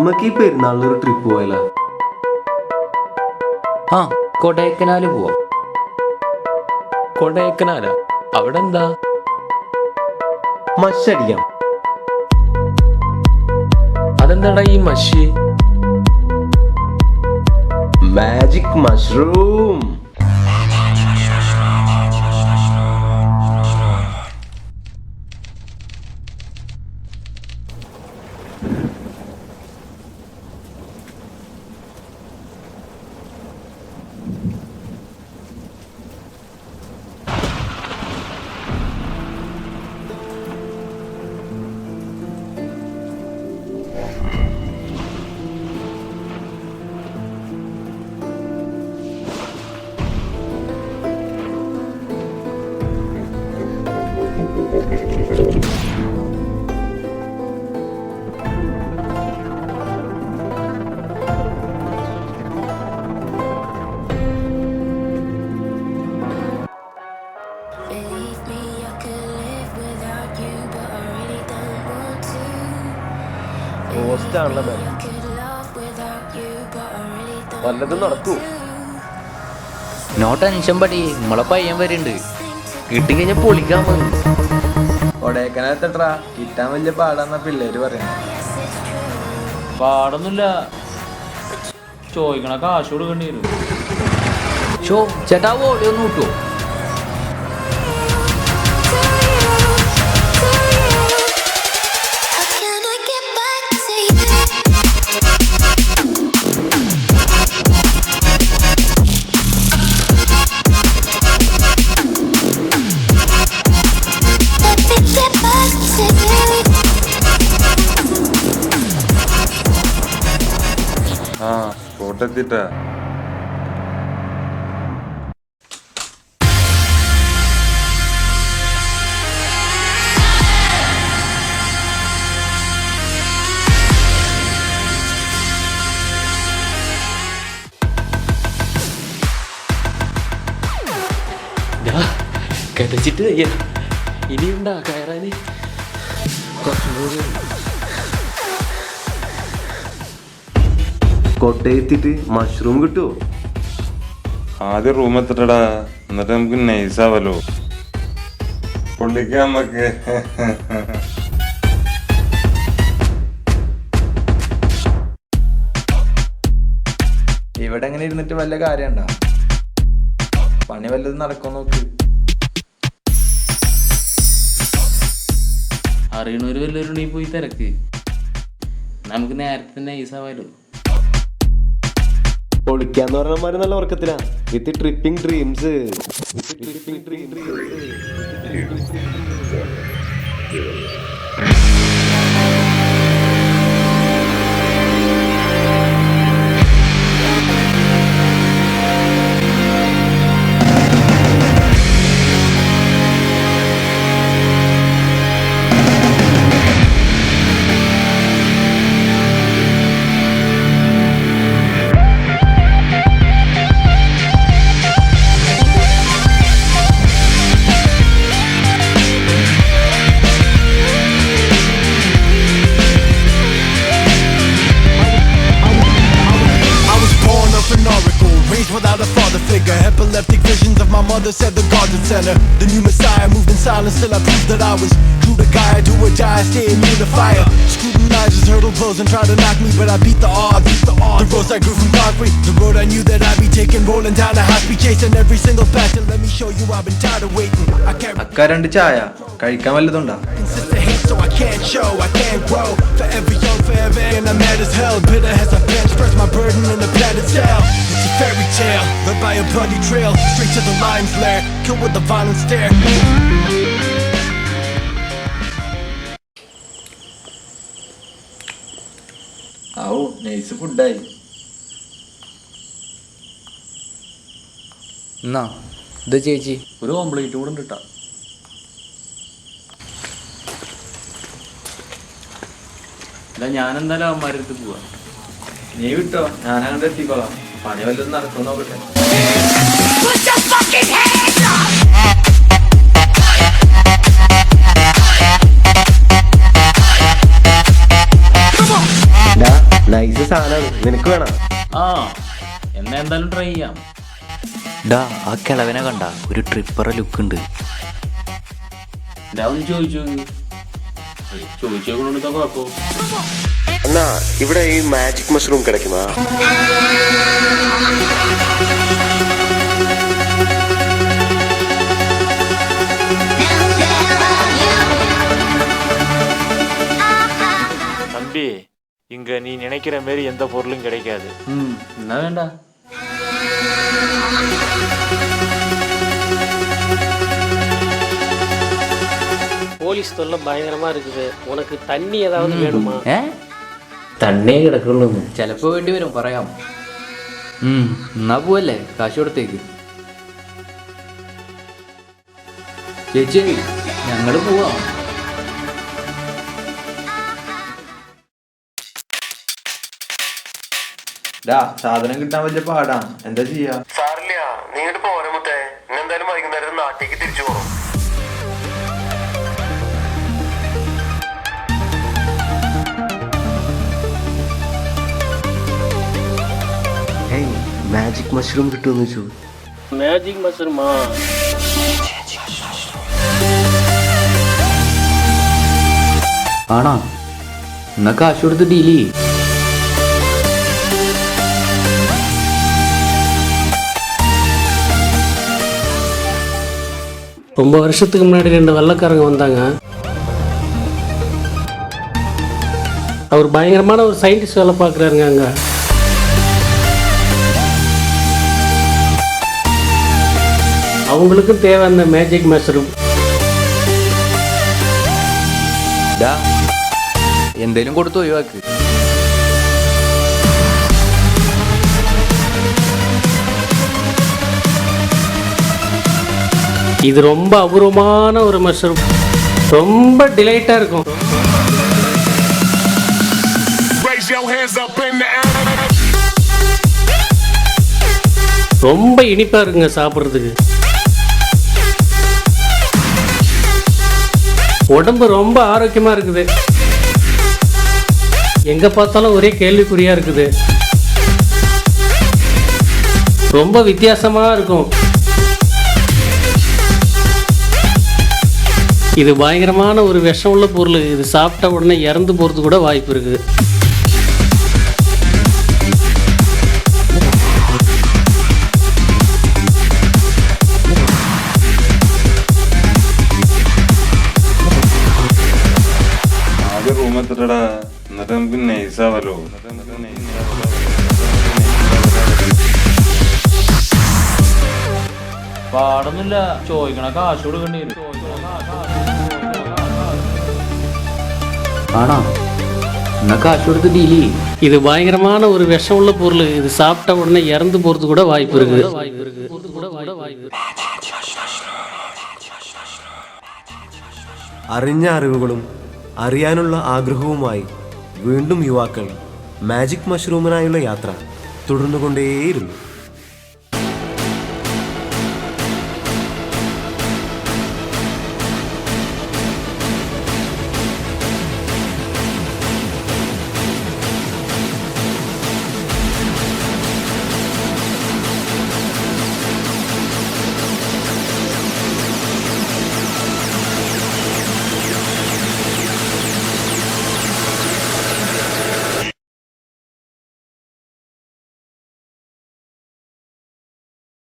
നമുക്ക് ഈ പെരുന്നാളിനൊരു ട്രിപ്പ് പോയാലോ ആ കൊടൈക്കനാല് പോവാം. കൊടയക്കനാല അവിടെ എന്താ മഷടിക്കാം അതെന്താടാ ഈ മഷി മാജിക് മഷ്റൂം don't വല്ലതും നടക്കൂ. നോട്ട് നോ ടെൻഷൻ പടി നമ്മളെ പയ്യൻ വരുന്നുണ്ട് കിട്ടി കഴിഞ്ഞാൽ പൊളിക്കാൻ പോകും കൊടൈക്കനാലത്തെട്രാ കിട്ടാൻ വലിയ പാടാന്ന പിള്ളേര് പറയുന്നത് പാടൊന്നുമില്ല. ചോദിക്കണ കാശ് കൊടുക്കേണ്ടി വരും. ഷോ ചേട്ടാ ഓടിയൊന്നും കിട്ടുമോ കോട്ടെത്തിട്ടാ കിതച്ചിട്ട് വയ്യ ഇനിയുണ്ടാ കയറാന് കൊട്ടയെത്തിട്ട് മഷ്റൂം കിട്ടുമോ ആദ്യം റൂം എത്തട്ടടാ. എന്നിട്ട് നമുക്ക് നൈസാവല്ലോ പൊള്ളിക്കാം നമുക്ക്. ഇവിടെ എങ്ങനെ ഇരുന്നിട്ട് വല്ല കാര്യണ്ട പണി വല്ലതും നടക്കും നോക്ക്. അറിയണവര് വല്ലവരുണ്ടെങ്കിൽ പോയി തിരക്ക്. നമുക്ക് നേരത്തെ തന്നെ ഈസാവാലോ പൊളിക്കാന്ന് പറഞ്ഞമാര് നല്ല ഉറക്കത്തിലാ. With tripping dreams I silence till I proved that I was true to guy, do or die, stay immune to fire. Scrutinizers hurdle blows and try to knock me, but I beat the odds. Beat the odds. The roads I grew from concrete, the road I knew that I'd be taking, rolling down a high speed chasing every single battle. Let me show you I've been tired of waiting. I can't അക്ക രണ്ട് ചായ കഴിക്കാൻ വല്ലതുണ്ടാ consist of hate, so I can't show, I can't grow. Forever young, forever, and I'm mad as hell. Bitter as I bench, press my burden in the padded cell. It's a fairy tale, led by a bloody trail, straight to the lion's lair, killed with a violent stare. oh nice ഫുഡായി എന്നാ ഇത് ചേച്ചി. ഒരു complete കൂടെ ഉണ്ട് കേട്ടാ എന്തായാലും അവന്മാരുടെ അടുത്ത് പോവാ. നീ വിട്ടോ ഞാൻ അങ്ങോട്ട് എത്തിക്കോളാം. പണി വല്ലതും നടക്കും നോക്കട്ടെ. Put സാധനം! സാധനമാണ് നിനക്ക് വേണം? ആ എന്നാ എന്തായാലും ട്രൈ ചെയ്യാം. ഡാ ആ കിളവനെ കണ്ട ഒരു ട്രിപ്പറ ലുക്ക് ഉണ്ട്. ഡാ ഒന്ന് ചോദിച്ചു. ചോദിച്ചോണ്ട് കുഴപ്പം എന്നാ ഇവിടെ ഈ മാജിക് മഷ്റൂം കിടക്കുമാ நினைக்கிற மாரி எந்த பொருளும் கிடைக்காது ഉം, എന്നാ വേണ്ട போலீஸ் தொல்லை பயங்கரமா இருக்குது உனக்கு தண்ணி ஏதாவது வேணுமா ഏ തണ്ണേ കിടക്കുള്ളൂ ചിലപ്പോ വേണ്ടി വരും പറയാം ഉം, എന്നാ പോവല്ലേ കാശ് കൊടുത്തേക്ക് ചേച്ചി ഞങ്ങള് പോവാം ഡാ സാധനം കിട്ടാൻ വലിയ പാടാ. എന്താ ചെയ്യാ? സാറില്ല നീ പോരാ മുത്തേ. എന്തായാലും വൈകുന്നേരം നാട്ടിലേക്ക് തിരിച്ചു പോകും മാജിക് മഷ്റൂം കിട്ടുമെന്ന് വെച്ചു മാജിക് മഷ്റൂമാ ആണോ എന്നാ കാശ് കൊടുത്ത് ரொம்ப வருஷத்துக்கு முன்னாடி ரெண்டு வெள்ளைக்காரங்க வந்தாங்க அவர் பயங்கரமான ஒரு சயின்டிஸ்ட் வேலை பார்க்குறாருங்க அங்க அவங்களுக்கும் தேவை அந்த மேஜிக் மஷ்ரூம் ഡാ എന്തേലും കൊടുത്ത് ഒഴിവാക്ക് இது ரொம்ப அபூர்வமான ஒரு மஷ்ரூம் ரொம்ப டிலைட்டாக இருக்கும். ரொம்ப இனிப்பாக இருக்குங்க சாப்பிட்றதுக்கு. உடம்பு ரொம்ப ஆரோக்கியமாக இருக்குது. எங்கே பார்த்தாலும் ஒரே கேள்விக்குறியாக இருக்குது. ரொம்ப வித்தியாசமாக இருக்கும். இது பயங்கரமான ஒரு விஷம் உள்ள பொருள் இது சாப்பிட்ட உடனே இறந்து போகிறது கூட வாய்ப்பு இருக்குது ആദ്യം റൂം എത്തിട്ടടാ എന്നിട്ട് നമുക്ക് നൈസാവല്ലോ എന്നിട്ട് നമുക്ക് നൈസാവല്ലോ പാടൊന്നുമില്ല ചോദിക്കണ കാശ് കൊടുക്കേണ്ടി വരും ആണോ എന്നാ കാശ് കൊടുത്ത് ഡീല് ചെയ്യ് இது பயங்கரமான ஒரு விஷம் உள்ள பொருள் இது சாப்பிட்ட உடனே இறந்து போகிறது கூட வாய்ப்பு இருக்குது അറിഞ്ഞ അറിവുകളും അറിയാനുള്ള ആഗ്രഹവുമായി വീണ്ടും യുവാക്കൾ മാജിക് മഷ്റൂമിനായുള്ള യാത്ര തുടർന്നുകൊണ്ടേയിരുന്നു